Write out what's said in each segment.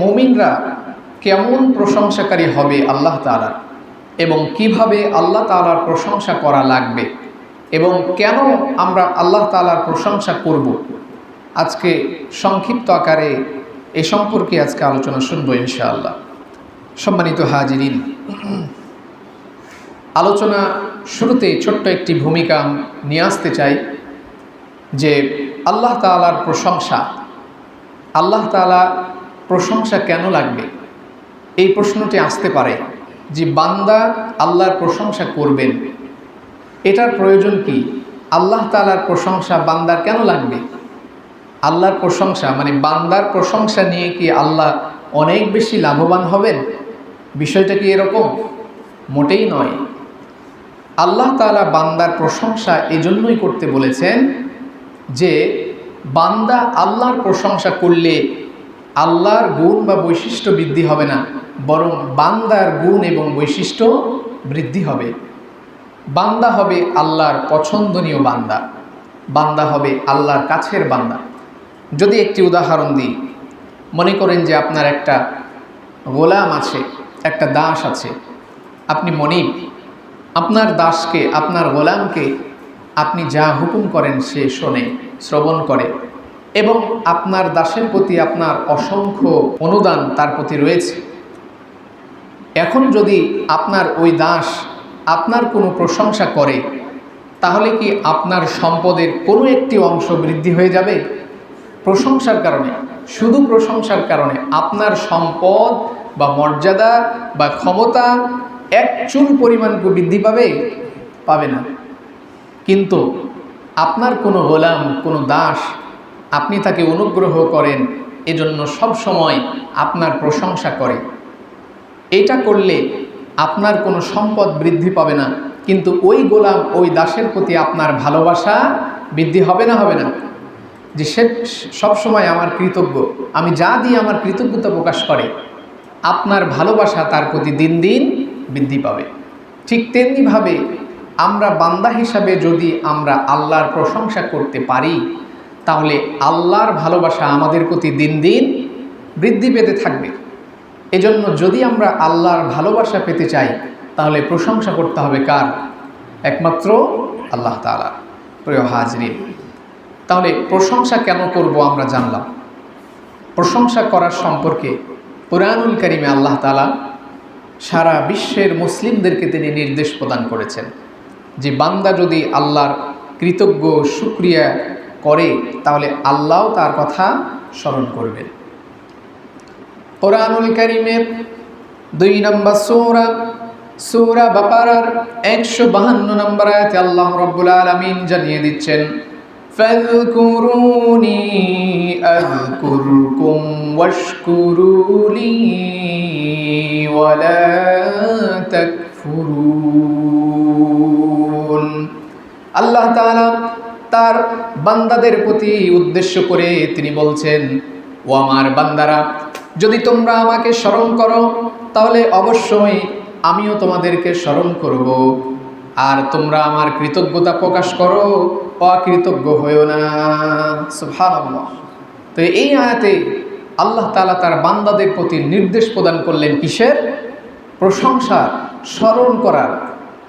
মমিনরা কেমন প্রশংসাকারী হবে আল্লাহ তালার এবং কীভাবে আল্লাহ তালার প্রশংসা করা লাগবে? এবং কেন আমরা আল্লাহ তালার প্রশংসা করব? আজকে সংক্ষিপ্ত আকারে এ সম্পর্কে আজকে আলোচনা শুনব ইনশাআল্লাহ। সম্মানিত হাজিরিন, আলোচনা শুরুতে ছোট্ট একটি ভূমিকা নিয়ে আসতে চাই যে আল্লাহ তালার প্রশংসা, আল্লাহ তালা প্রশংসা কেন লাগবে? এই প্রশ্নটি আসতে পারে যে বান্দা আল্লাহর প্রশংসা করবেন। এটার প্রয়োজন কি? আল্লাহ তালার প্রশংসা বান্দার কেন লাগবে? আল্লাহর প্রশংসা মানে বান্দার প্রশংসা নিয়ে কি আল্লাহ অনেক বেশি লাভবান হবেন? বিষয়টা কি এরকম? মোটেই নয়। আল্লাহ তালা বান্দার প্রশংসা এজন্যই করতে বলেছেন যে বান্দা আল্লাহর প্রশংসা করলে আল্লাহর গুণ বা বৈশিষ্ট্য বৃদ্ধি হবে না, বরং বান্দার গুণ এবং বৈশিষ্ট্য বৃদ্ধি হবে। বান্দা হবে আল্লাহর পছন্দনীয় বান্দা বান্দা হবে আল্লাহর কাছের বান্দা। যদি একটি উদাহরণ দিই, মনে করেন যে আপনার একটা গোলাম আছে, একটা দাস আছে, আপনি মনিব, আপনার দাসকে, আপনার গোলামকে আপনি যা হুকুম করেন সে শোনে, শ্রবণ করে। এবং আপনার দাসের প্রতি আপনার অসংখ্য অনুদান তার প্রতি রয়েছে। এখন যদি আপনার ওই দাস আপনার কোনো প্রশংসা করে, তাহলে কি আপনার সম্পদের কোনো একটি অংশ বৃদ্ধি হয়ে যাবে? প্রশংসার কারণে, শুধু প্রশংসার কারণে আপনার সম্পদ বা মর্যাদা বা ক্ষমতা এক চুল পরিমাণ বৃদ্ধি পাবে? পাবে না। কিন্তু আপনার কোনো গোলাম, কোনো দাস আপনি তাকে অনুগ্রহ করেন, এজন্য সব সময় আপনার প্রশংসা করে। এটা করলে আপনার কোনো সম্পদ বৃদ্ধি পাবে না, কিন্তু ওই গোলাম, ওই দাসের প্রতি আপনার ভালোবাসা বৃদ্ধি হবে না হবে না। যে সে সবসময় আমার কৃতজ্ঞ, আমি যা দিয়ে আমার কৃতজ্ঞতা প্রকাশ করে। আপনার ভালোবাসা তার প্রতি দিন দিন বৃদ্ধি পাবে। ঠিক তেমনিভাবে আমরা বান্দা হিসাবে যদি আমরা আল্লাহর প্রশংসা করতে পারি তাহলে আল্লাহর ভালোবাসা আমাদের প্রতি দিন দিন বৃদ্ধি পেতে থাকবে। এজন্য যদি আমরা আল্লাহর ভালোবাসা পেতে চাই, তাহলে প্রশংসা করতে হবে কার? একমাত্র আল্লাহ তালা প্রিয় হাজরিন, তাহলে প্রশংসা কেন করব আমরা জানলাম। প্রশংসা করার সম্পর্কে পুরানুল করিমে আল্লাহ তালা সারা বিশ্বের মুসলিমদেরকে তিনি নির্দেশ প্রদান করেছেন যে বান্দা যদি আল্লাহর কৃতজ্ঞ সুক্রিয়া করে তাহলে আল্লাহও তার কথা স্মরণ করবেন কোরআনুল করিমের দুই নম্বর সৌরা সৌরা বাপারার একশো বাহান্ন নম্বর আয়াতে আল্লাহ রব্বুল আলমিন জানিয়ে দিচ্ছেন فاذكروني أذكركم واشكروا لي ولا تكفرون আল্লাহ তাআলা তার বান্দাদের প্রতি উদ্দেশ্য করে তিনি বলছেন, ও আমার বান্দারা, যদি তোমরা আমাকে স্মরণ করো, তাহলে অবশ্যই আমিও তোমাদেরকে স্মরণ করব। আর তোমরা আমার কৃতজ্ঞতা প্রকাশ করো, অকৃতজ্ঞ হয়েও না। সুবহানাল্লাহ। তো এই আয়াতে আল্লাহ তালা তার বান্দাদের প্রতি নির্দেশ প্রদান করলেন কিসের? প্রশংসার, স্মরণ করার।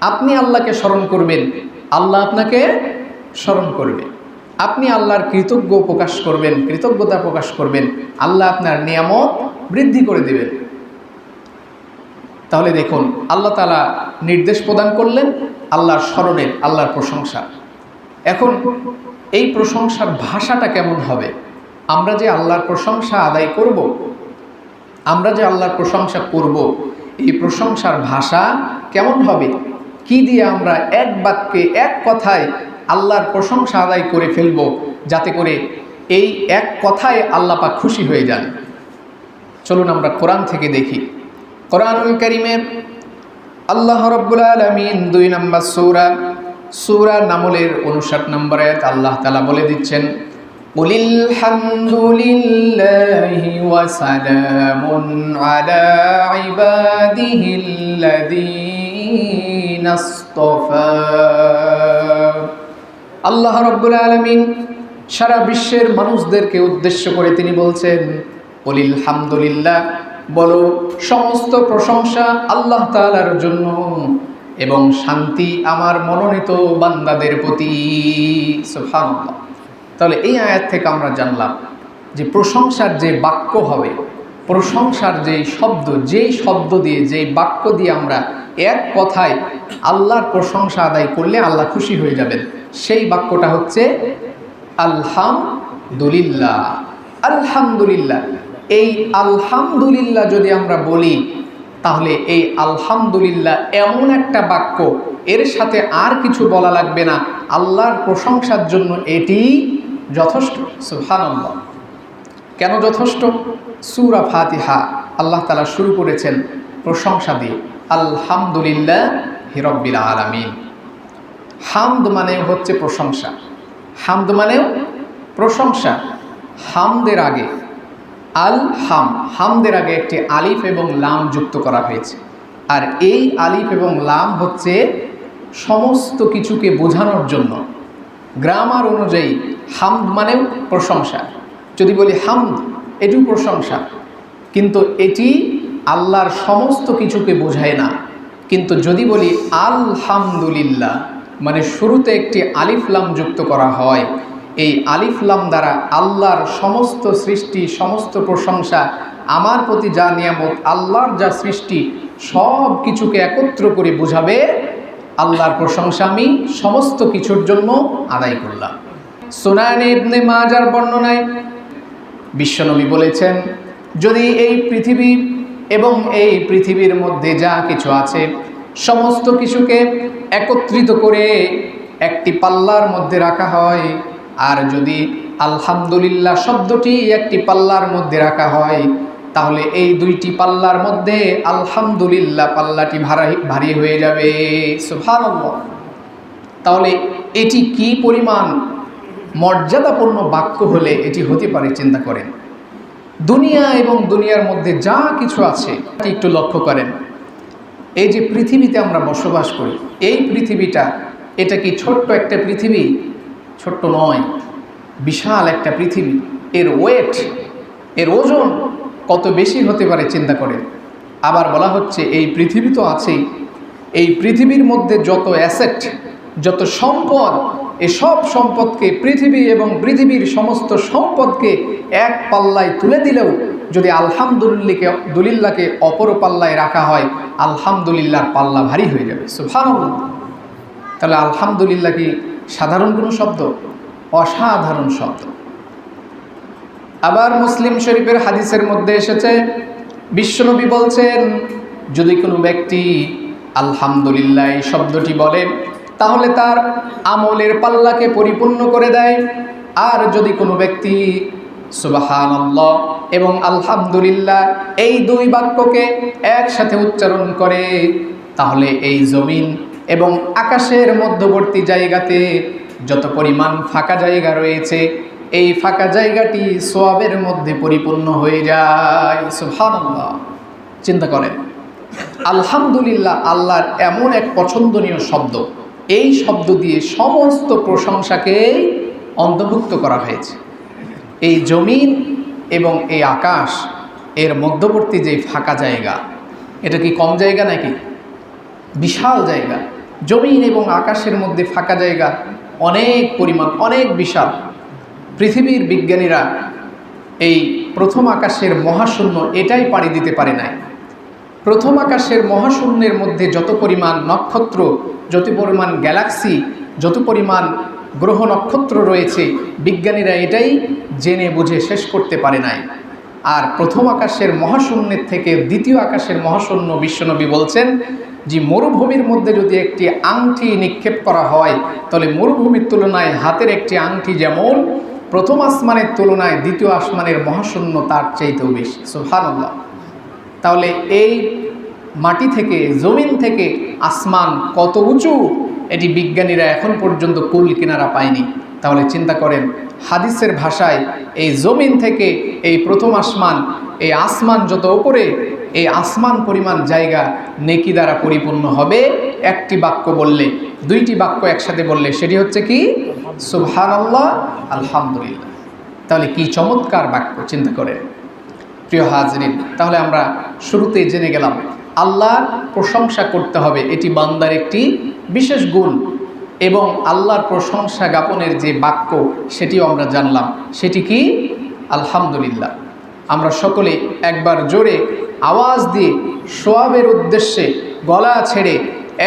আপনি আল্লাহকে স্মরণ করবেন, আল্লাহ আপনাকে স্মরণ করবে। আপনি আল্লাহর কৃতজ্ঞ প্রকাশ করবেন, কৃতজ্ঞতা প্রকাশ করবেন, আল্লাহ আপনার নিয়ামত বৃদ্ধি করে দেবেন। তাহলে দেখুন, আল্লাহ তালা নির্দেশ প্রদান করলেন, আল্লাহর স্মরণের আল্লাহর প্রশংসা। এখন এই প্রশংসার ভাষাটা কেমন হবে? আমরা যে আল্লাহর প্রশংসা আদায় করব, আমরা যে আল্লাহর প্রশংসা করব, এই প্রশংসার ভাষা কেমন হবে? কি দিয়ে আমরা এক বাক্যে, এক কথায় আল্লাহর প্রশংসা আদায় করে ফেলব যাতে করে এই এক কথায় আল্লাপাক খুশি হয়ে যান। চলুন আমরা কোরআন থেকে দেখি। কোরআনুল করিমের আল্লাহ রব্বুল আলমিন দুই নম্বর সৌরা সৌরা নামলের অনুষাট নম্বর এক আল্লাহ তালা বলে দিচ্ছেন, উলিল হামদুলিল্লাহি আলা ইবাদিহিল্লাযীনা ইসতাফা আল্লাহ রব্বুল আলমিন সারা বিশ্বের মানুষদেরকে উদ্দেশ্য করে তিনি বলছেন বলিল হামদুলিল্লাহ। বলো, সমস্ত প্রশংসা আল্লাহ তাআলার জন্য এবং শান্তি আমার মনোনীত বান্দাদের প্রতি। তাহলে এই আয়াত থেকে আমরা জানলাম যে প্রশংসার যে বাক্য হবে প্রশংসার যে শব্দ, যেই শব্দ দিয়ে, যেই বাক্য দিয়ে আমরা এক কথায় আল্লাহর প্রশংসা আদায় করলে আল্লাহ খুশি হয়ে যাবেন। সেই বাক্যটা হচ্ছে, আলহামদুলিল্লাহ। আলহামদুলিল্লাহ। এই আলহামদুলিল্লাহ যদি আমরা বলি, তাহলে এই আলহামদুলিল্লাহ এমন একটা বাক্য, এর সাথে আর কিছু বলা লাগবে না। আল্লাহর প্রশংসার জন্য এটি যথেষ্ট। সুবহানাল্লাহ। কেন যথেষ্ট? সুরা ফাতিহা আল্লাহ তালা শুরু করেছেন প্রশংসা দিয়ে, আলহামদুলিল্লাহ হিরব্বিল আলামিন। হামদ মানে হচ্ছে প্রশংসা। হামদ মানেও প্রশংসা। হামদের আগে, আল হাম, হামদের আগে একটি আলিফ এবং লাম যুক্ত করা হয়েছে। আর এই আলিফ এবং লাম হচ্ছে সমস্ত কিছুকে বোঝানোর জন্য। গ্রামার অনুযায়ী হামদ মানেও প্রশংসা। যদি বলি হামদ এটিও প্রশংসা। কিন্তু এটি আল্লাহর সমস্ত কিছুকে বোঝায় না। কিন্তু যদি বলি আলহামদুলিল্লাহ মানে শুরুতে একটি আলিফলাম যুক্ত করা হয়, এই আলিফলাম দ্বারা আল্লাহর সমস্ত সৃষ্টি, সমস্ত প্রশংসা, আমার প্রতি যা নিয়ামত, আল্লাহর যা সৃষ্টি, সব কিছুকে একত্র করে বোঝাবে আল্লাহর প্রশংসা আমি সমস্ত কিছুর জন্য আদায় করলাম। সোনায়নে ইবনে মাজার বর্ণনায় বিশ্বনবী বলেছেন, যদি এই পৃথিবী এবং এই পৃথিবীর মধ্যে যা কিছু আছে, সমস্ত কিছুকে একত্রিত করে একটি পাল্লার মধ্যে রাখা হয়, আর যদি আলহামদুলিল্লাহ শব্দটি একটি পাল্লার মধ্যে রাখা হয়, তাহলে এই দুইটি পাল্লার মধ্যে আলহামদুলিল্লাহ পাল্লাটি ভারী ভারী হয়ে যাবে। সুবহানাল্লাহ। তাহলে এটি কি পরিমাণ মর্যাদাপূর্ণ বাক্য হলে এটি হতে পারে চিন্তা করেন। দুনিয়া এবং দুনিয়ার মধ্যে যা কিছু আছে একটু লক্ষ্য করেন। এই যে পৃথিবীতে আমরা বসবাস করি, এই পৃথিবীটা, এটা কি ছোট্ট একটা পৃথিবী? ছোট্ট নয়, বিশাল একটা পৃথিবী। এর ওয়েট এর ওজন কত বেশি হতে পারে চিন্তা করেন। আবার বলা হচ্ছে, এই পৃথিবী তো আছেই। এই পৃথিবীর মধ্যে যত অ্যাসেট, যত সম্পদ এসব সম্পদকে পৃথিবী এবং পৃথিবীর সমস্ত সম্পদকে এক পাল্লায় তুলে দিলেও যদি আলহামদুলিল্লাহকে, দুলিল্লাহকে অপর পাল্লায় রাখা হয়, আলহামদুলিল্লাহর পাল্লা ভারী হয়ে যাবে। সুফানুল্লাহ তাহলে আলহামদুলিল্লাহ কি সাধারণ কোনো শব্দ? অসাধারণ শব্দ। আবার মুসলিম শরীফের হাদিসের মধ্যে এসেছে, বিশ্বনবী বলছেন, যদি কোনো ব্যক্তি আলহামদুলিল্লাহ এই শব্দটি বলে তাহলে তার আমলের পাল্লাকে পরিপূর্ণ করে দেয়। আর যদি কোনো ব্যক্তি সুবাহান এবং আলহামদুলিল্লাহ, এই দুই বাক্যকে একসাথে উচ্চারণ করে, তাহলে এই জমিন এবং আকাশের মধ্যবর্তী জায়গাতে যত পরিমাণ ফাঁকা জায়গা রয়েছে, এই ফাঁকা জায়গাটি সোয়াবের মধ্যে পরিপূর্ণ হয়ে যায়। সুবহানাল্লাহ। চিন্তা করেন, আলহামদুলিল্লাহ আল্লাহর এমন এক পছন্দনীয় শব্দ এই শব্দ দিয়ে সমস্ত প্রশংসাকেই অন্তর্ভুক্ত করা হয়েছে। এই জমিন এবং এই আকাশ, এর মধ্যবর্তী যে ফাঁকা জায়গা, এটা কি কম জায়গা নাকি? বিশাল জায়গা। জমিন এবং আকাশের মধ্যে ফাঁকা জায়গা অনেক পরিমাণ, অনেক বিশাল। পৃথিবীর বিজ্ঞানীরা এই প্রথম আকাশের মহাশূন্য এটাই পাড়ি দিতে পারে নাই। প্রথম আকাশের মহাশূন্যের মধ্যে যত পরিমাণ নক্ষত্র, যত পরিমাণ গ্যালাক্সি, যত পরিমাণ গ্রহ নক্ষত্র রয়েছে, বিজ্ঞানীরা এটাই জেনে বুঝে শেষ করতে পারে নাই। আর প্রথম আকাশের মহাশূন্যের থেকে দ্বিতীয় আকাশের মহাশূন্য বিশ্বনবী বলছেন যে, মরুভূমির মধ্যে যদি একটি আংটি নিক্ষেপ করা হয়, তাহলে মরুভূমির তুলনায় হাতের একটি আংটি যেমন প্রথম আসমানের তুলনায় দ্বিতীয় আসমানের মহাশূন্য তার চাইতেও বেশি। সুহানুল্লাহ তাহলে এই মাটি থেকে, জমিন থেকে আসমান কত উঁচু? এটি বিজ্ঞানীরা এখন পর্যন্ত কুল কিনারা পায়নি। তাহলে চিন্তা করেন, হাদিসের ভাষায় এই জমিন থেকে এই প্রথম আসমান, এই আসমান যত ওপরে এই আসমান পরিমাণ জায়গা নেকি দ্বারা পরিপূর্ণ হবে? একটি বাক্য বললে, দুইটি বাক্য একসাথে বললে সেটি হচ্ছে কি? সুবহান আল্লাহ আলহামদুলিল্লাহ। তাহলে কি চমৎকার বাক্য, চিন্তা করেন। প্রিয় হাজরিন, তাহলে আমরা শুরুতেই জেনে গেলাম আল্লাহর প্রশংসা করতে হবে। এটি বান্দার একটি বিশেষ গুণ এবং আল্লাহর প্রশংসা জ্ঞাপনের যে বাক্য, সেটিও আমরা জানলাম। সেটি কি? আলহামদুলিল্লাহ। আমরা সকলে একবার জোরে আওয়াজ দিয়ে সোয়াবের উদ্দেশ্যে গলা ছেড়ে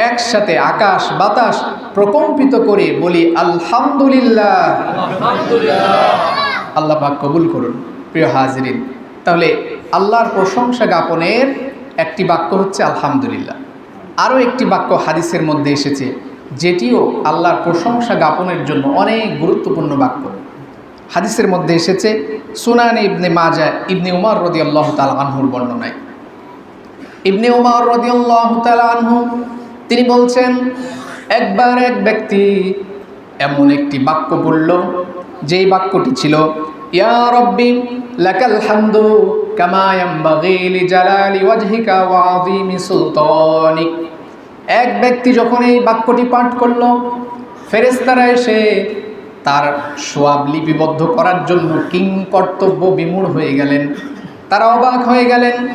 একসাথে আকাশ বাতাস প্রকম্পিত করে বলি, আলহামদুলিল্লাহ। আল্লাহ পাক কবুল করুন। প্রিয় হাজরিন, তাহলে আল্লাহর প্রশংসা জ্ঞাপনের একটি বাক্য হচ্ছে আলহামদুলিল্লাহ। আরও একটি বাক্য হাদিসের মধ্যে এসেছে, যেটিও আল্লাহর প্রশংসা জ্ঞাপনের জন্য অনেক গুরুত্বপূর্ণ বাক্য। হাদিসের মধ্যে এসেছে, সুনান ইবনে মাজা ইবনে উমার রদি আল্লাহ তাল আনহুর বর্ণনায়। ইবনে উমার রদি আল্লাহ তাল আনহু, তিনি বলছেন, একবার এক ব্যক্তি এমন একটি বাক্য বলল, যেই বাক্যটি ছিল, ইয়া রব্বি, লাকাল হামদু। এক ব্যক্তি যখন এই বাক্যটি পাঠ করল, ফেরেশতারা এসে তার সোয়াব লিপিবদ্ধ করার জন্য কিং কর্তব্য বিমূঢ় হয়ে গেলেন। তারা অবাক হয়ে গেলেন।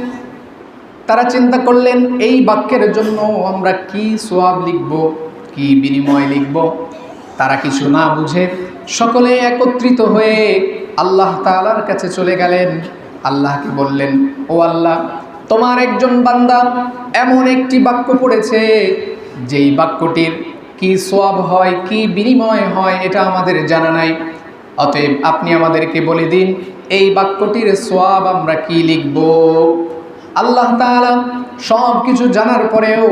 তারা চিন্তা করলেন, এই বাক্যের জন্য আমরা কি সোয়াব লিখব, কি বিনিময় লিখব? তারা কিছু না বুঝে সকলে একত্রিত হয়ে আল্লাহ তালার কাছে চলে গেলেন। আল্লাহকে বললেন, ও আল্লাহ, তোমার একজন বান্দা এমন একটি বাক্য পড়েছে, যেই বাক্যটির কি সোয়াব হয়, কি বিনিময় হয়, এটা আমাদের জানা নাই। অতএব আপনি আমাদেরকে বলে দিন, এই বাক্যটির সোয়াব আমরা কি লিখব? আল্লাহ তাআলা সব কিছু জানার পরেও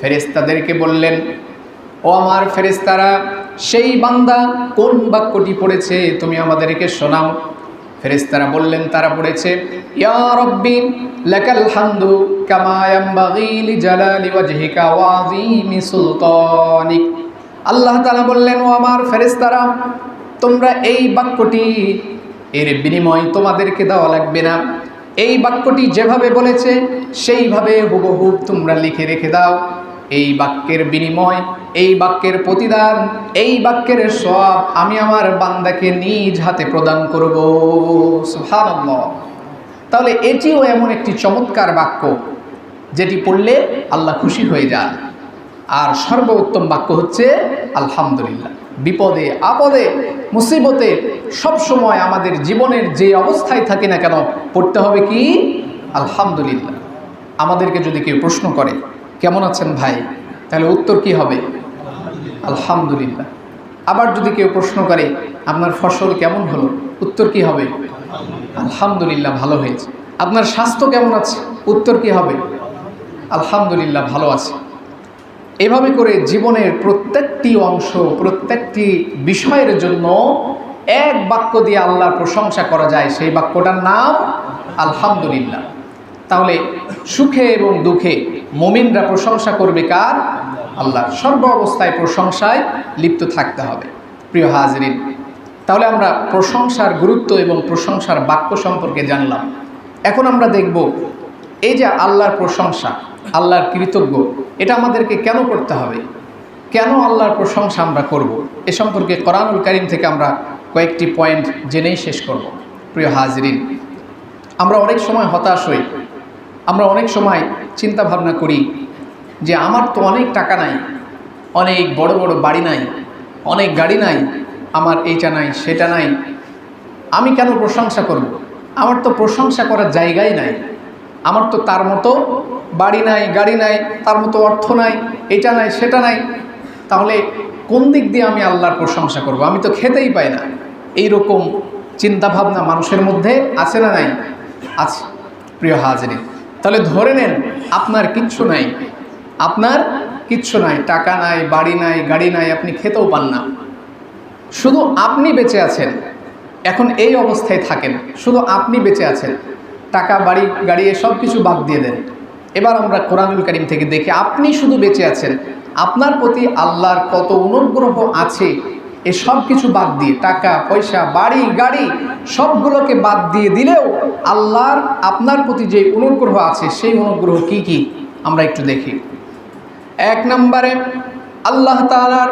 ফেরেস্তাদেরকে বললেন, ও আমার ফেরেস্তারা সেই বান্দা কোন বাক্যটি পড়েছে, তুমি আমাদেরকে শোনাও। ফেরেস্তারা বললেন, তারা পড়েছে সুলতানিক। আল্লাহ তাআলা বললেন, ও আমার ফেরেস্তারা তোমরা এই বাক্যটি, এর বিনিময় তোমাদেরকে দেওয়া লাগবে না। এই বাক্যটি যেভাবে বলেছে, সেইভাবে হুবহুব তোমরা লিখে রেখে দাও। এই বাক্যের বিনিময়, এই বাক্যের প্রতিদান, এই বাক্যের সব আমি আমার বান্দাকে নিজ হাতে প্রদান করব। সুবহানাল্লাহ। তাহলে এটিও এমন একটি চমৎকার বাক্য, যেটি পড়লে আল্লাহ খুশি হয়ে যান। আর সর্বোত্তম বাক্য হচ্ছে, আলহামদুলিল্লাহ। বিপদে, আপদে, মুসিবতে সব সময় আমাদের জীবনের যে অবস্থায় থাকি না কেন, পড়তে হবে কি? আলহামদুলিল্লাহ। আমাদেরকে যদি কেউ প্রশ্ন করে কেমন আছেন ভাই? তাহলে উত্তর কি হবে? আলহামদুলিল্লাহ। আবার যদি কেউ প্রশ্ন করে, আপনার ফসল কেমন হলো? উত্তর কি হবে? আলহামদুলিল্লাহ, ভালো হয়েছে। আপনার স্বাস্থ্য কেমন আছে? উত্তর কি হবে? আলহামদুলিল্লাহ, ভালো আছে। এভাবে করে জীবনের প্রত্যেকটি অংশ, প্রত্যেকটি বিষয়ের জন্য এক বাক্য দিয়ে আল্লাহর প্রশংসা করা যায়। সেই বাক্যটার নাম আলহামদুলিল্লাহ। তাহলে সুখে এবং দুঃখে মমিনরা প্রশংসা করবে কার? আল্লাহর। সর্ব অবস্থায় প্রশংসায় লিপ্ত থাকতে হবে। প্রিয় হাজরিন, তাহলে আমরা প্রশংসার গুরুত্ব এবং প্রশংসার বাক্য সম্পর্কে জানলাম। এখন আমরা দেখব এই যে আল্লাহর প্রশংসা, আল্লাহর কৃতজ্ঞ, এটা আমাদেরকে কেন করতে হবে? কেন আল্লাহর প্রশংসা আমরা করব। এ সম্পর্কে কোরআনুল করিম থেকে আমরা কয়েকটি পয়েন্ট জেনেই শেষ করব। প্রিয় হাজরিন, আমরা অনেক সময় হতাশ হই। আমরা অনেক সময় চিন্তা ভাবনা করি যে আমার তো অনেক টাকা নাই, অনেক বড় বড় বাড়ি নাই, অনেক গাড়ি নাই, আমার এইটা নাই, সেটা নাই। আমি কেন প্রশংসা করব। আমার তো প্রশংসা করার জায়গাই নাই। আমার তো তার মতো বাড়ি নাই, গাড়ি নাই, তার মতো অর্থ নাই, এটা নাই, সেটা নাই। তাহলে কোন দিক দিয়ে আমি আল্লাহর প্রশংসা করব? আমি তো খেতেই পাই না। এই রকম চিন্তাভাবনা মানুষের মধ্যে আছে না নাই? আছে, প্রিয় হাজিরি তাহলে ধরে নেন, আপনার কিচ্ছু নাই। আপনার কিচ্ছু নাই, টাকা নাই, বাড়ি নাই, গাড়ি নাই, আপনি খেতেও পান না। শুধু আপনি বেঁচে আছেন, এখন এই অবস্থায় থাকেন। শুধু আপনি বেঁচে আছেন, টাকা, বাড়ি, গাড়ি সব কিছু বাদ দিয়ে দেন। এবার আমরা কোরআনুল করিম থেকে দেখি, আপনি শুধু বেঁচে আছেন, আপনার প্রতি আল্লাহর কত অনুগ্রহ আছে এ সব কিছু বাদ দিয়ে, টাকা, পয়সা, বাড়ি, গাড়ি, সবগুলোকে বাদ দিয়ে দিলেও আল্লাহর, আপনার প্রতি যে অনুগ্রহ আছে, সেই অনুগ্রহ কি কি? আমরা একটু দেখি। এক নম্বরে, আল্লাহ তালার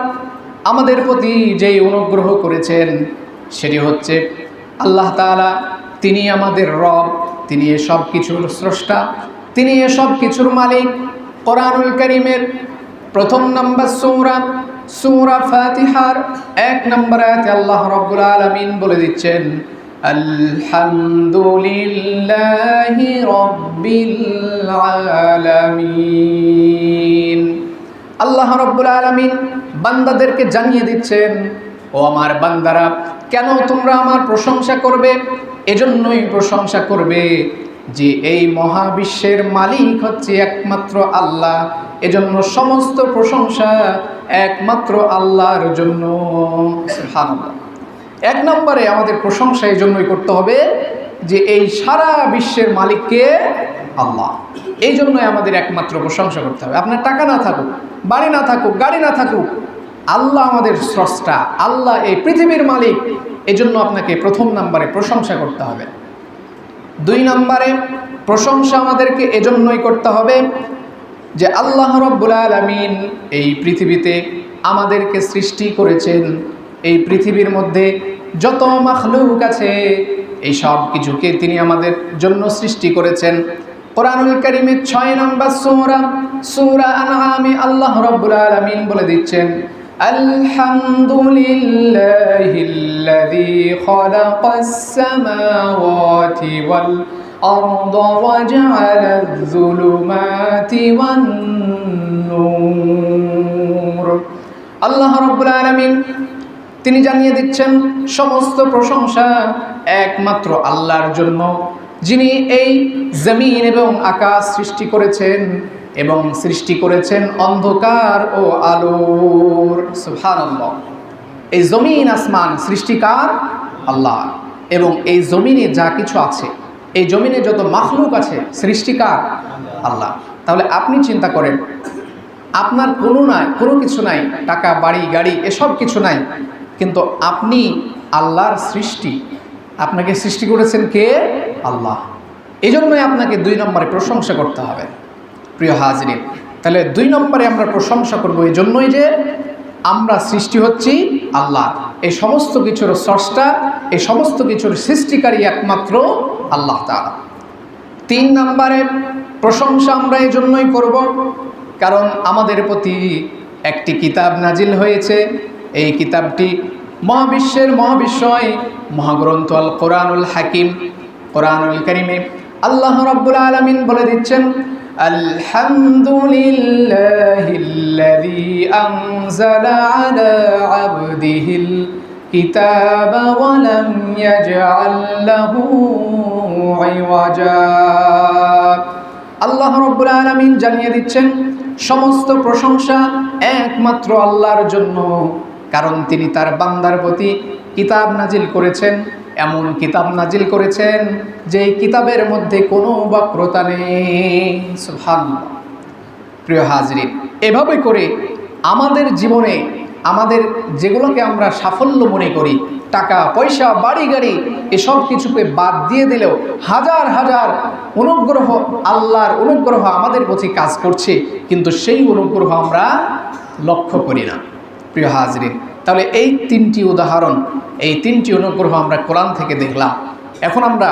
আমাদের প্রতি যেই অনুগ্রহ করেছেন, সেটি হচ্ছে আল্লাহ তালা তিনি আমাদের রব, তিনি এ সব কিছুর স্রষ্টা, তিনি এ সব কিছুর মালিক। কোরআনুল করিমের প্রথম নম্বর সৌরা সৌরা ফাতিহার এক নম্বর আয়াতে আল্লাহ রব্বুল আলামিন বলে দিচ্ছেন, আলহামদুলিল্লাহি রব্বিল আলামিন। আল্লাহ রব্বুল আলামিন বান্দাদেরকে জানিয়ে দিচ্ছেন, ও আমার বান্দারা, কেন তোমরা আমার প্রশংসা করবে? এজন্যই প্রশংসা করবে। যে এই মহাবিশ্বের মালিক হচ্ছে একমাত্র আল্লাহ। এজন্য সমস্ত প্রশংসা একমাত্র আল্লাহর জন্য। এক নম্বরে আমাদের প্রশংসা এই জন্যই করতে হবে যে এই সারা বিশ্বের মালিককে আল্লাহ। এই জন্যই আমাদের একমাত্র প্রশংসা করতে হবে। আপনার টাকা না থাকুক, বাড়ি না থাকুক, গাড়ি না থাকুক, আল্লাহ আমাদের স্রষ্টা, আল্লাহ এই পৃথিবীর মালিক। এজন্য আপনাকে প্রথম নম্বরে প্রশংসা করতে হবে। দুই নম্বরে, প্রশংসা আমাদেরকে এজন্যই করতে হবে যে আল্লাহ রব্বুল আলমিন এই পৃথিবীতে আমাদেরকে সৃষ্টি করেছেন। এই পৃথিবীর মধ্যে যত মাখলুক আছে, এই সব কিছুকে তিনি আমাদের জন্য সৃষ্টি করেছেন। কোরআনুল করিমের ছয় নম্বর সূরা সূরা আনআমে আল্লাহ রব্বুল আলামিন বলে দিচ্ছেন আলহামদুলিল্লাহিল্লাযী খালাকাস সামাওয়াতি ওয়াল الأرض وجعل الظلمات والنور আল্লাহ রব্বুল আলামিন তিনি জানিয়ে দিচ্ছেন সমস্ত প্রশংসা একমাত্র আল্লাহর জন্য যিনি এই জমিন এবং আকাশ সৃষ্টি করেছেন এবং সৃষ্টি করেছেন অন্ধকার ও আলোর। সুবহানাল্লাহ। এই জমিন আসমান সৃষ্টিকার আল্লাহ এবং এই জমিনে যা কিছু আছে, এই জমিনে যত মাখলুক আছে সৃষ্টিকার আল্লাহ। তাহলে আপনি চিন্তা করেন, আপনার কোনো নাই, কোনো কিছু নাই, টাকা, বাড়ি, গাড়ি, এসব কিছু নাই, কিন্তু আপনি আল্লাহর সৃষ্টি। আপনাকে সৃষ্টি করেছেন কে? আল্লাহ। এই জন্যই আপনাকে দুই নম্বরে প্রশংসা করতে হবে। প্রিয় হাজরিন, তাহলে দুই নম্বরে আমরা প্রশংসা করব এই জন্যই যে আমরা সৃষ্টি হচ্ছি আল্লাহ। এই সমস্ত কিছুর স্রষ্টা, এই সমস্ত কিছুর সৃষ্টিকারী একমাত্র আল্লাহ তাআলা। তিন নম্বরে প্রশংসা আমরা এই জন্যই করব কারণ আমাদের প্রতি একটি কিতাব নাজিল হয়েছে। এই কিতাবটি মহাবিশ্বের মহাবিশ্বয়, মহাগ্রন্থ আল কোরআনুল হাকিম। কোরআনুল করিমে আল্লাহ রব্বুল আলমিন বলে দিচ্ছেন الحمد لله الذي أنزل على عبده الكتاب ولم يجعل له عوجا আল্লাহ রব্বুল আলমিন জানিয়ে দিচ্ছেন সমস্ত প্রশংসা একমাত্র আল্লাহর জন্য কারণ তিনি তার বান্দার প্রতি কিতাব নাজিল করেছেন এমন কিতাব নাজিল করেছেন যে কিতাবের মধ্যে কোনো বক্রতা নেই। প্রিয় হাজরিন, এভাবে করে আমাদের জীবনে, আমাদের যেগুলোকে আমরা সাফল্য মনে করি, টাকা, পয়সা, বাড়ি, গাড়ি, এসব কিছুকে বাদ দিয়ে দিলেও হাজার হাজার অনুগ্রহ আল্লাহর অনুগ্রহ আমাদের প্রতি কাজ করছে, কিন্তু সেই অনুগ্রহ আমরা লক্ষ্য করি না প্রিয় হাজরিন তাহলে এই তিনটি উদাহরণ, এই তিনটি অনুগ্রহ আমরা কোরআন থেকে দেখলাম। এখন আমরা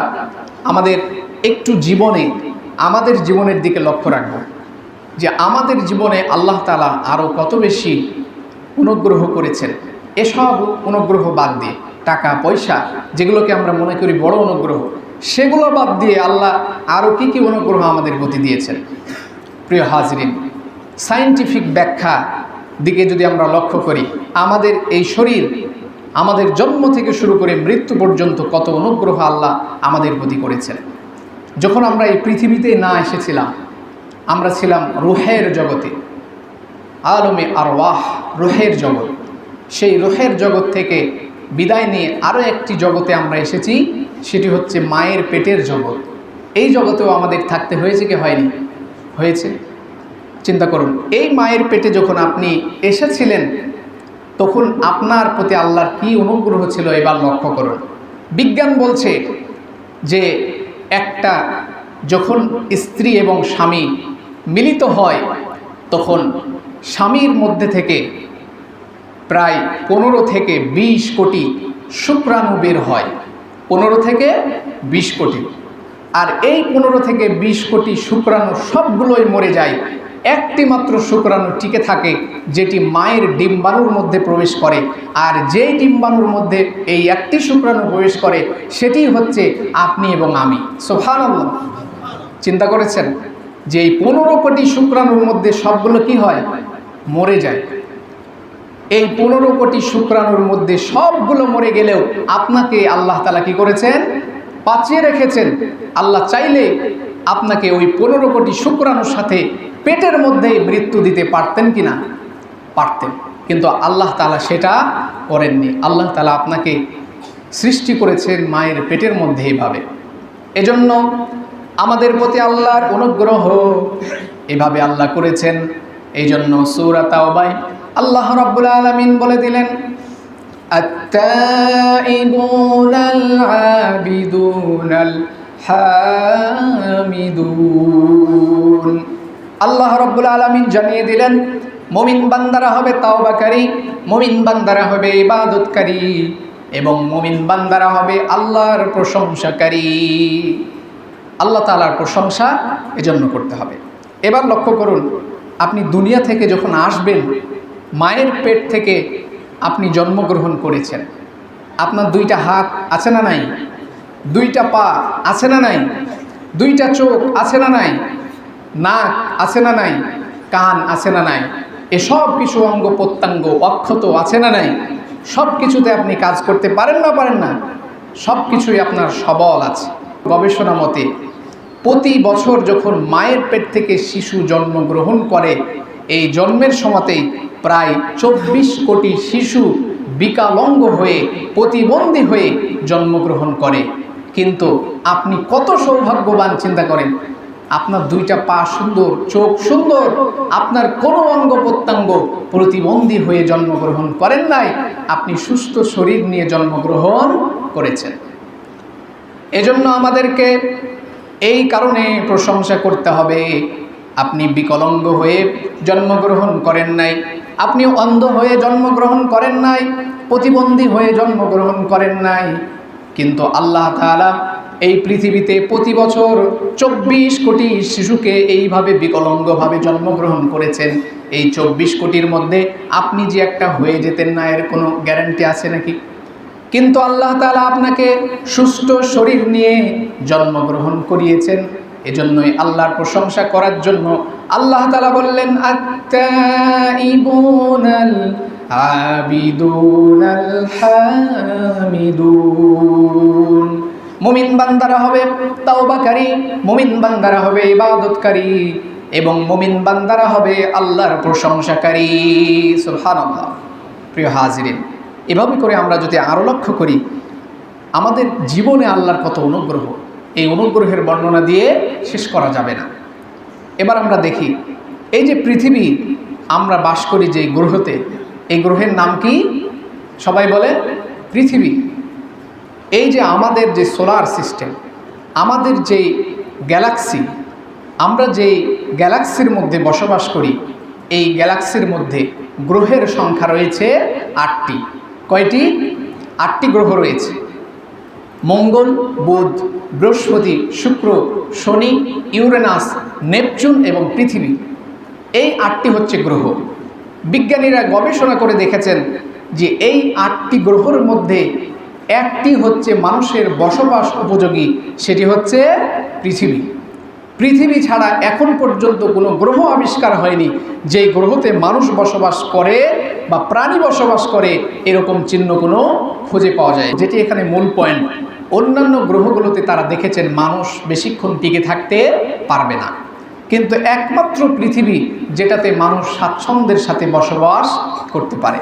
আমাদের একটু জীবনে, আমাদের জীবনের দিকে লক্ষ্য রাখব যে আমাদের জীবনে আল্লাহ তালা আরও কত বেশি অনুগ্রহ করেছেন। এসব অনুগ্রহ বাদ দিয়ে, টাকা, পয়সা, যেগুলোকে আমরা মনে করি বড় অনুগ্রহ, সেগুলো বাদ দিয়ে আল্লাহ আরও কী কী অনুগ্রহ আমাদের গতি দিয়েছেন। প্রিয় হাজরিন সায়েন্টিফিক ব্যাখ্যা দিকে যদি আমরা লক্ষ্য করি, আমাদের এই শরীর, আমাদের জন্ম থেকে শুরু করে মৃত্যু পর্যন্ত কত অনুগ্রহ আল্লাহ আমাদের প্রতি করেছেন। যখন আমরা এই পৃথিবীতে না এসেছিলাম, আমরা ছিলাম রুহের জগতে, আলমে আর ওয়াহ রুহের জগৎ। সেই রুহের জগৎ থেকে বিদায় নিয়ে আরও একটি জগতে আমরা এসেছি, সেটি হচ্ছে মায়ের পেটের জগৎ। এই জগতেও আমাদের থাকতে হয়েছে কি হয়নি? হয়েছে। চিন্তা করুন। এই মায়ের পেটে যখন আপনি এসেছিলেন, তখন আপনার প্রতি আল্লাহর কী অনুগ্রহ ছিল এবার লক্ষ্য করুন। বিজ্ঞান বলছে যে একটা যখন স্ত্রী এবং স্বামী মিলিত হয়, তখন স্বামীর মধ্যে থেকে প্রায় পনেরো থেকে ২০ কোটি শুক্রাণু বের হয়। পনেরো থেকে ২০ কোটি। আর এই পনেরো থেকে বিশ কোটি শুক্রাণু সবগুলোই মরে যায় একটি মাত্র শুক্রাণু টিকে থাকে, যেটি মায়ের ডিম্বাণুর মধ্যে প্রবেশ করে। আর যেই ডিম্বাণুর মধ্যে এই একটি শুক্রাণু প্রবেশ করে, সেটি হচ্ছে আপনি এবং আমি। সোফান চিন্তা করেছেন যে এই পনেরো কোটি শুক্রাণুর মধ্যে সবগুলো কি হয়? মরে যায়। এই পনেরো কোটি শুক্রাণুর মধ্যে সবগুলো মরে গেলেও আপনাকে আল্লাহ তালা কি করেছেন? বাঁচিয়ে রেখেছেন। আল্লাহ চাইলে আপনাকে ওই পনেরো কোটি শুক্রাণুর সাথে পেটের মধ্যেই মৃত্যু দিতে পারতেন কি না পারতেন কিন্তু আল্লাহ তালা সেটা করেননি আল্লাহ তালা আপনাকে সৃষ্টি করেছেন মায়ের পেটের মধ্যে এইভাবে এজন্য আমাদের প্রতি আল্লাহর অনুগ্রহ এভাবে আল্লাহ করেছেন এই জন্য সৌরাতাওবাই আল্লাহ রাব্বুল আলামিন বলে দিলেন التائبون العابدون হামিদুন। আল্লাহ রব্বুল আলমিন জানিয়ে দিলেন, মমিন বান্দারা হবে তাওবাকারী, মমিন বান্দারা হবে ইবাদতকারী এবং মমিন বান্দারা হবে আল্লাহর প্রশংসাকারী। আল্লাহ তালার প্রশংসা এজন্য করতে হবে। এবার লক্ষ্য করুন, আপনি দুনিয়া থেকে যখন আসবেন, মায়ের পেট থেকে আপনি জন্মগ্রহণ করেছেন। আপনার দুইটা হাত আছে না নাই? দুইটা পা আছে না নাই? দুইটা চোখ আছে না নাই? নাক আছে না নাই? কান আছে না নাই? এসব কিছু অঙ্গ প্রত্যঙ্গ অক্ষত আছে না নাই? সব কিছুতে আপনি কাজ করতে পারেন না পারেন না, সব কিছুই আপনার সবল আছে। গবেষণা মতে, প্রতি বছর যখন মায়ের পেট থেকে শিশু জন্মগ্রহণ করে, এই জন্মের সময়তেই প্রায় চব্বিশ কোটি শিশু বিকালঙ্গ হয়ে প্রতিবন্ধী হয়ে জন্মগ্রহণ করে। কিন্তু আপনি কত সৌভাগ্যবান, চিন্তা করেন। আপনার দুইটা পা সুন্দর, চোখ সুন্দর, আপনার কোনো অঙ্গ প্রত্যঙ্গ প্রতিবন্ধী হয়ে জন্মগ্রহণ করেন নাই, আপনি সুস্থ শরীর নিয়ে জন্মগ্রহণ করেছেন। এজন্য আমাদেরকে এই কারণে প্রশংসা করতে হবে, আপনি বিকলঙ্গ হয়ে জন্মগ্রহণ করেন নাই, আপনি অন্ধ হয়ে জন্মগ্রহণ করেন নাই, প্রতিবন্ধী হয়ে জন্মগ্রহণ করেন নাই কিন্তু আল্লাহ তাআলা এই পৃথিবীতে প্রতি বছর চব্বিশ কোটি শিশুকে এইভাবে বিকলঙ্গভাবে জন্মগ্রহণ করেছেন। এই চব্বিশ কোটির মধ্যে আপনি যে একটা হয়ে যেতেন না, এর কোনো গ্যারান্টি আছে নাকি? কিন্তু আল্লাহ তালা আপনাকে সুস্থ শরীর নিয়ে জন্মগ্রহণ করিয়েছেন। এজন্যই আল্লাহর প্রশংসা করার জন্য আল্লাহ তালা বললেন আত্মাইবুনাল আবিদুনাল হামিদুন মুমিন বান্দারা হবে তাওবাকারী মুমিন বান্দারা হবে ইবাদতকারী এবং মুমিন বান্দারা হবে আল্লাহর প্রশংসাকারী সুবহানাল্লাহ। প্রিয় হাজিরিন, এভাবে করে আমরা যদি আরও লক্ষ্য করি, আমাদের জীবনে আল্লাহর কত অনুগ্রহ। এই অনুগ্রহের বর্ণনা দিয়ে শেষ করা যাবে না। এবার আমরা দেখি, এই যে পৃথিবী আমরা বাস করি যে গ্রহতে এই গ্রহের নাম কি? সবাই বলে পৃথিবী। এই যে আমাদের যে সোলার সিস্টেম, আমাদের যে গ্যালাক্সি, আমরা যে গ্যালাক্সির মধ্যে বসবাস করি, এই গ্যালাক্সির মধ্যে গ্রহের সংখ্যা রয়েছে আটটি। কয়টি? আটটি গ্রহ রয়েছে। মঙ্গল, বুধ, বৃহস্পতি, শুক্র, শনি, ইউরেনাস, নেপচুন এবং পৃথিবী। এই আটটি হচ্ছে গ্রহ। বিজ্ঞানীরা গবেষণা করে দেখেছেন যে এই আটটি গ্রহর মধ্যে একটি হচ্ছে মানুষের বসবাস উপযোগী, সেটি হচ্ছে পৃথিবী। পৃথিবী ছাড়া এখন পর্যন্ত কোনো গ্রহ আবিষ্কার হয়নি যে গ্রহতে মানুষ বসবাস করে বা প্রাণী বসবাস করে, এরকম চিহ্ন কোনো খুঁজে পাওয়া যায় যেটি এখানে মূল পয়েন্ট। অন্যান্য গ্রহগুলোতে তারা দেখেছেন মানুষ বেশিক্ষণ টিকে থাকতে পারবে না। কিন্তু একমাত্র পৃথিবী যেটাতে মানুষ স্বাচ্ছন্দ্যের সাথে বসবাস করতে পারে।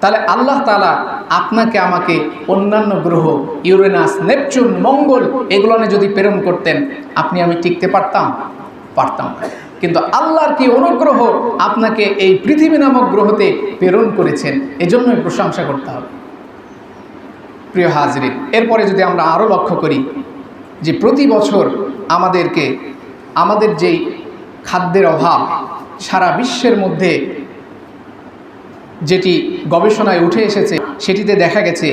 তাহলে আল্লাহ তালা আপনাকে, আমাকে অন্যান্য গ্রহ, ইউরেনাস, নেপচুন, মঙ্গল এগুলো যদি প্রেরণ করতেন, আপনি আমি টিকতে পারতাম? পারতাম কিন্তু আল্লাহর কি অনুগ্রহ আপনাকে এই পৃথিবী নামক গ্রহতে প্রেরণ করেছেন? এজন্যই প্রশংসা করতে হবে। প্রিয় হাজরিন, এরপরে যদি আমরা আরও লক্ষ্য করি যে প্রতি বছর আমাদেরকে আমাদের যেই খাদ্যের অভাব, সারা বিশ্বের মধ্যে যেটি গবেষণায় উঠে এসেছে, সেটিতে দেখা গেছে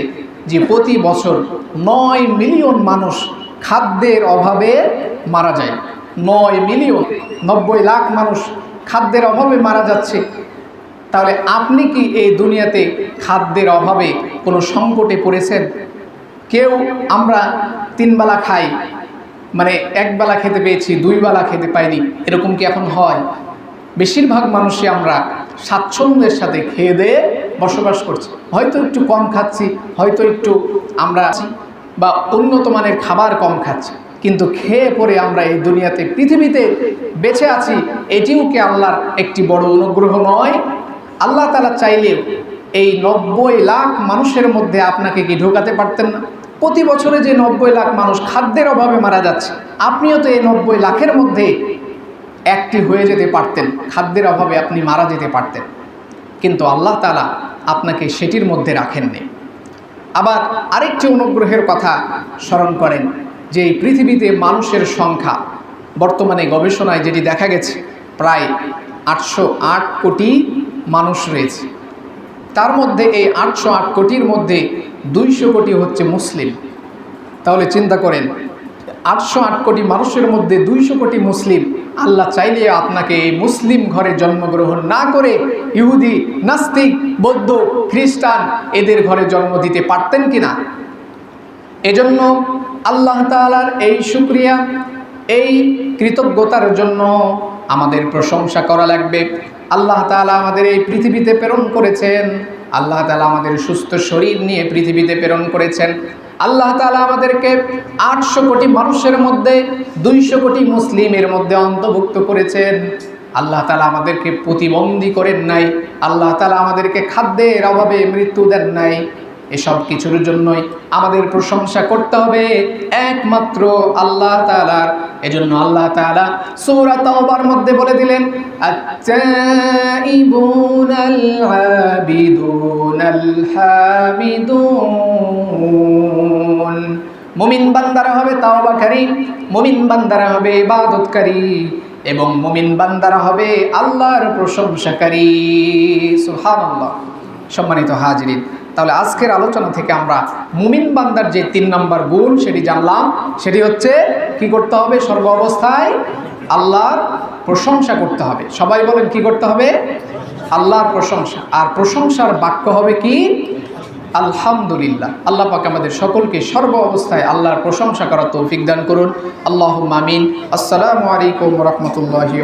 যে প্রতি বছর নয় মিলিয়ন মানুষ খাদ্যের অভাবে মারা যায়। নয় মিলিয়ন, নব্বই লাখ মানুষ খাদ্যের অভাবে মারা যাচ্ছে। তাহলে আপনি কি এই দুনিয়াতে খাদ্যের অভাবে কোনো সংকটে পড়েছেন? কেউ আমরা তিনবেলা খাই মানে একবেলা খেতে পেয়েছি, দুই বেলা খেতে পাইনি, এরকম কি এখন হয়? বেশিরভাগ মানুষই আমরা স্বাচ্ছন্দ্যের সাথে খেয়ে দিয়ে বসবাস করছি। হয়তো একটু কম খাচ্ছি, হয়তো একটু আমরা আছি বা উন্নত মানের খাবার কম খাচ্ছি, কিন্তু খেয়ে পরে আমরা এই দুনিয়াতে, পৃথিবীতে বেঁচে আছি, এটিও কি আল্লাহর একটি বড় অনুগ্রহ নয়? আল্লাহ তালা চাইলেও এই নব্বই লাখ মানুষের মধ্যে আপনাকে কি ঢোকাতে পারতেন না? প্রতি বছরে যে নব্বই লাখ মানুষ খাদ্যের অভাবে মারা যাচ্ছে, আপনিও তো এই নব্বই লাখের মধ্যে একটি হয়ে যেতে পারতেন, খাদ্যের অভাবে আপনি মারা যেতে পারতেন। কিন্তু আল্লাহ তালা আপনাকে সেটির মধ্যে রাখেননি। আবার আরেকটি অনুগ্রহের কথা স্মরণ করেন, যে এই পৃথিবীতে মানুষের সংখ্যা বর্তমানে গবেষণায় যেটি দেখা গেছে, প্রায় আটশো আট কোটি মানুষ রয়েছে। তার মধ্যে এই আটশো আট কোটির মধ্যে দুইশো কোটি হচ্ছে মুসলিম। তাহলে চিন্তা করেন, আটশো আট কোটি মানুষের মধ্যে দুইশো কোটি মুসলিম। আল্লাহ চাইলে আপনাকে এই মুসলিম ঘরে জন্মগ্রহণ না করে ইহুদি, নাস্তিক, বৌদ্ধ, খ্রিস্টান এদের ঘরে জন্ম দিতে পারতেন কি না এজন্য আল্লাহ তালার এই শুক্রিয়া, এই কৃতজ্ঞতার জন্য আমাদের প্রশংসা করা লাগবে। আল্লাহ তালা আমাদের এই পৃথিবীতে প্রেরণ করেছেন। আল্লাহ তালা আমাদের সুস্থ শরীর নিয়ে পৃথিবীতে প্রেরণ করেছেন। আল্লাহ তালা আমাদেরকে আটশো কোটি মানুষের মধ্যে দুইশো কোটি মুসলিমের মধ্যে অন্তর্ভুক্ত করেছেন। আল্লাহ তালা আমাদেরকে প্রতিবন্ধী করেন নাই। আল্লাহ তালা আমাদেরকে খাদ্যের অভাবে মৃত্যু দেন নাই। এসব কিছুর জন্যই আমাদের প্রশংসা করতে হবে। একমাত্র আল্লাহ তালার এজন্য আল্লাহ তালা সূরা তাওবার মধ্যে বলে দিলেন মুমিন বান্দারা হবে তাওবাকারী, মুমিন বান্দারা হবে ইবাদতকারী এবং মুমিন বান্দারা হবে আল্লাহর প্রশংসাকারী। সুবহানাল্লাহ। সম্মানিত হাজিরিন তাহলে আজকের আলোচনা থেকে আমরা মুমিন বান্দার যে তিন নম্বর গুণ সেটি জানলাম। সেটি হচ্ছে কি করতে হবে? সর্ব অবস্থায় আল্লাহর প্রশংসা করতে হবে। সবাই বলেন কি করতে হবে? আল্লাহর প্রশংসা। আর প্রশংসার বাক্য হবে কি? আলহামদুলিল্লাহ। আল্লাহ পাক আমাদের সকলকে সর্ব অবস্থায় আল্লাহর প্রশংসা করার তৌফিক দান করুন। আল্লাহ মামিন আসসালামু আলাইকুম রহমতুল্লাহি